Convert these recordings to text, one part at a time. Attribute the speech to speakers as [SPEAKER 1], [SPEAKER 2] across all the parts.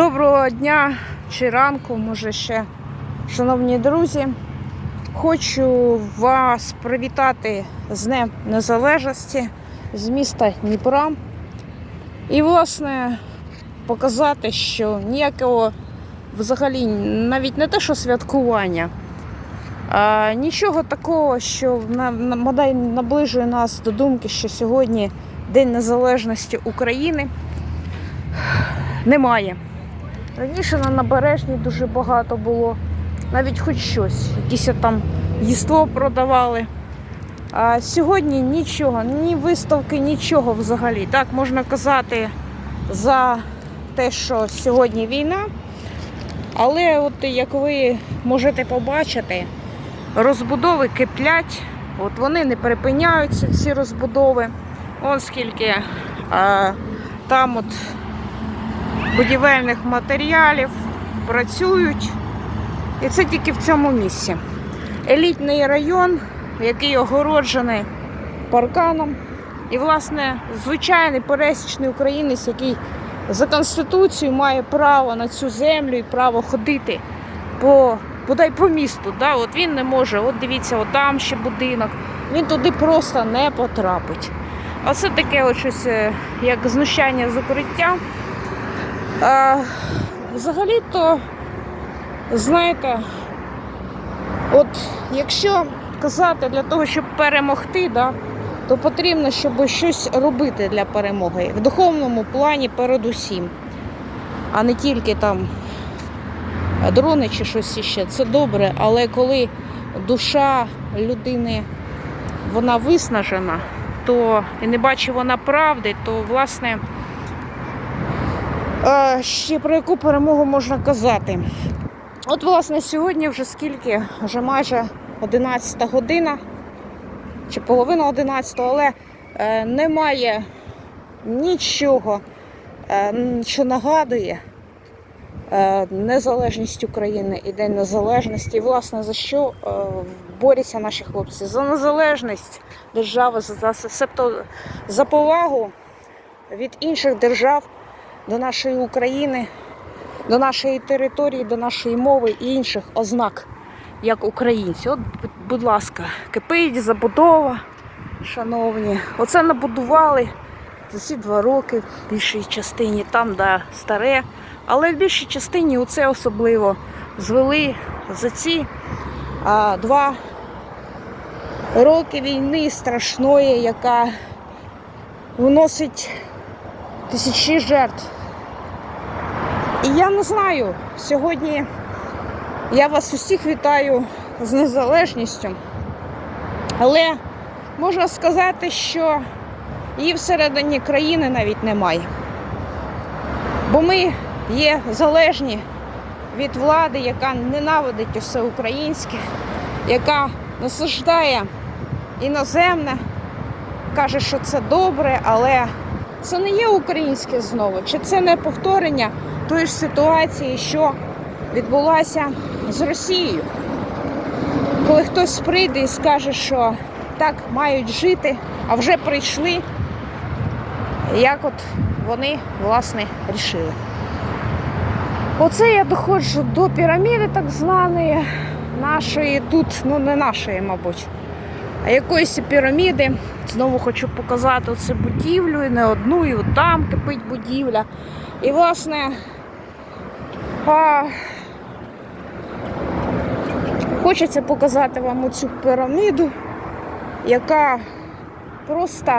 [SPEAKER 1] Доброго дня чи ранку, може ще, шановні друзі. Хочу вас привітати з Днем Незалежності з міста Дніпра. І, власне, показати, що ніякого взагалі навіть не те, що святкування, а нічого такого, що на- на- наближує нас до думки, що сьогодні День Незалежності України немає. Раніше на набережній дуже багато було, навіть хоч щось, якісь там їство продавали. А сьогодні нічого, ні виставки, нічого взагалі. Так можна казати за те, що сьогодні війна. Але от як ви можете побачити, розбудови киплять, от вони не перепиняються, ці розбудови. Вон скільки а, там от будівельних матеріалів працюють. І це тільки в цьому місці. Елітний район, який огороджений парканом. І, власне, звичайний пересічний українець, який за Конституцією має право на цю землю і право ходити по, бодай по місту. Да? От він не може, от дивіться, от там ще будинок. Він туди просто не потрапить. А це таке от щось, е, як знущання з укриття. Взагалі-то, знаєте, от якщо казати для того, щоб перемогти, да, то потрібно, щоб щось робити для перемоги. В духовному плані передусім, а не тільки там дрони чи щось іще. Це добре, але коли душа людини вона виснажена, то і не бачить вона правди, то власне. Е, Ще про яку перемогу можна казати? От, власне, сьогодні вже скільки? Вже майже 11 година чи половина 11, але е, немає нічого, е, що нагадує е, незалежність України і День Незалежності. І, власне, за що е, борються наші хлопці? За незалежність держави, за, за, за повагу від інших держав до нашої України, до нашої території, до нашої мови і інших ознак, як українці. От, будь- ласка, кипить забудова, шановні. Оце набудували за ці два роки в більшій частині, там да, старе. Але в більшій частині оце особливо звели за ці а, два роки війни страшної, яка вносить тисячі жертв. І я не знаю, сьогодні я вас усіх вітаю з незалежністю, але можна сказати, що її всередині країни навіть немає. Бо ми є залежні від влади, яка ненавидить усе українське, яка насаждає іноземне, каже, що це добре, але це не є українське знову, чи це не повторення тої ж ситуації, що відбулася з Росією. Коли хтось прийде і скаже, що так мають жити, а вже прийшли, як от вони, власне, рішили. Оце я доходжу до піраміди так званої, нашої тут, ну не нашої, мабуть, а якоїсь піраміди. Знову хочу показати оцю будівлю, і не одну, і там кипить будівля. І, власне, а, хочеться показати вам оцю піраміду, яка просто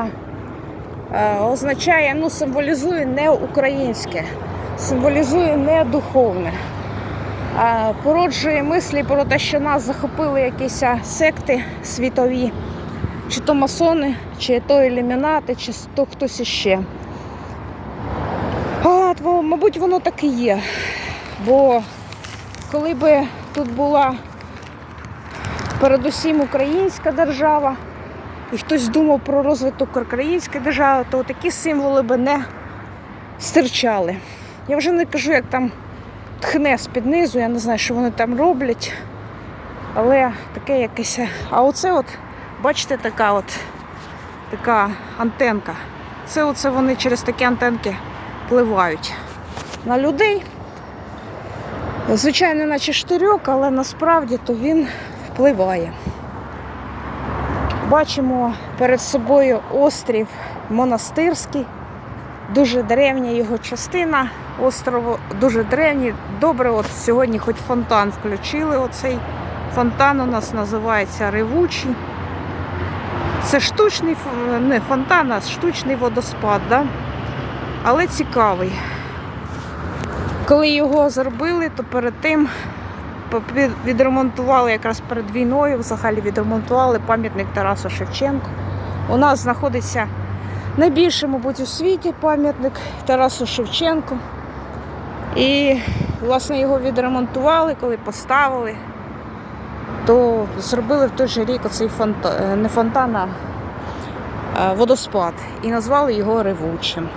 [SPEAKER 1] е, означає, ну, символізує не українське, символізує не духовне. А, породжує мислі про те, що нас захопили якісь секти світові, чи то масони, чи то ілюмінати, чи то хтось іще. А, то, мабуть, воно так і є. Бо коли би тут була передусім українська держава, і хтось думав про розвиток української держави, то такі символи би не стирчали. Я вже не кажу, як там тхне з-під низу, я не знаю, що вони там роблять. Але таке якесь. А оце от, бачите, така от така антенка. Це оце вони через такі антенки впливають на людей. Звичайно, наче штирьок, але насправді то він впливає. Бачимо перед собою острів Монастирський, дуже древня його частина острову, дуже древній. Добре, от сьогодні хоч фонтан включили. Оцей фонтан у нас називається Ревучий. Це штучний не фонтан, а штучний водоспад, да? але цікавий. Коли його зробили, то перед тим відремонтували якраз перед війною, взагалі відремонтували пам'ятник Тарасу Шевченку. У нас знаходиться найбільший, мабуть, у світі пам'ятник Тарасу Шевченку. І, власне, його відремонтували, коли поставили, то зробили в той же рік оцей фонтан, не фонтан, а е, водоспад і назвали його Ревучим.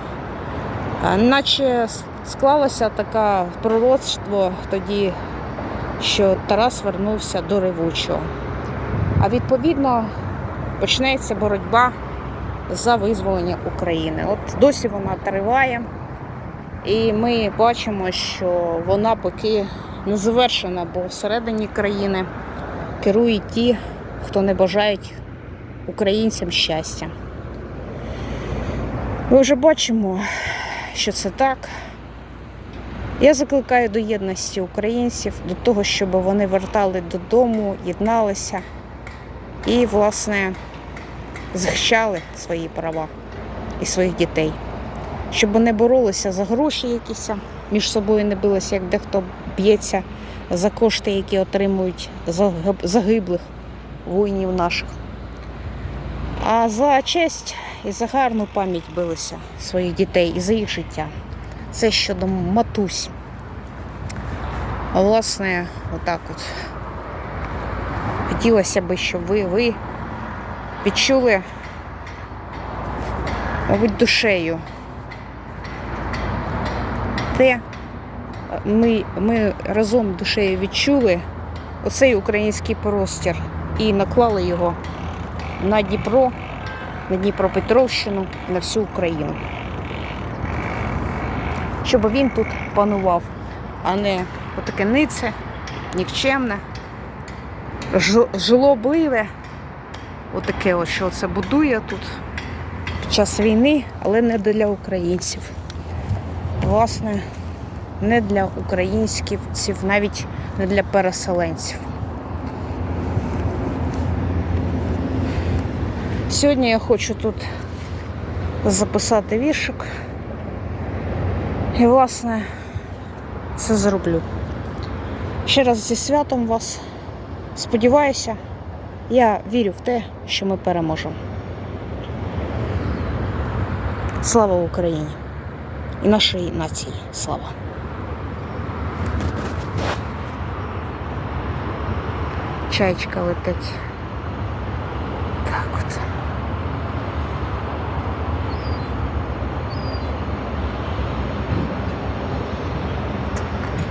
[SPEAKER 1] Е, Наче склалося таке пророцтво тоді, що Тарас вернувся до Ревучого. А відповідно почнеться боротьба за визволення України. От досі вона триває, і ми бачимо, що вона поки не завершена, бо всередині країни керують ті, хто не бажають українцям щастя. Ми вже бачимо, що це так. Я закликаю до єдності українців, до того, щоб вони вертали додому, єдналися і, власне, захищали свої права і своїх дітей, щоб не боролися за гроші якісь, між собою не билися, як дехто б'ється за кошти, які отримують загиблих воїнів наших. А за честь і за гарну пам'ять билися своїх дітей і за їх життя. Це щодо матусь. А власне, отак от. Хотілося б, щоб ви, ви відчули, мабуть, душею. Те, ми, ми разом душею відчули оцей український простір і наклали його на Дніпро, на Дніпропетровщину, на всю Україну. Щоб він тут панував, а не отаке нице, нікчемне, жлобливе, отаке, от, що це будує тут під час війни, але не для українців. Власне, не для українців, навіть не для переселенців. Сьогодні я хочу тут записати віршик. І, власне, це зроблю. Ще раз зі святом вас. Сподіваюся, я вірю в те, що ми переможемо. Слава Україні і нашій нації. Слава! Чаєчка летить.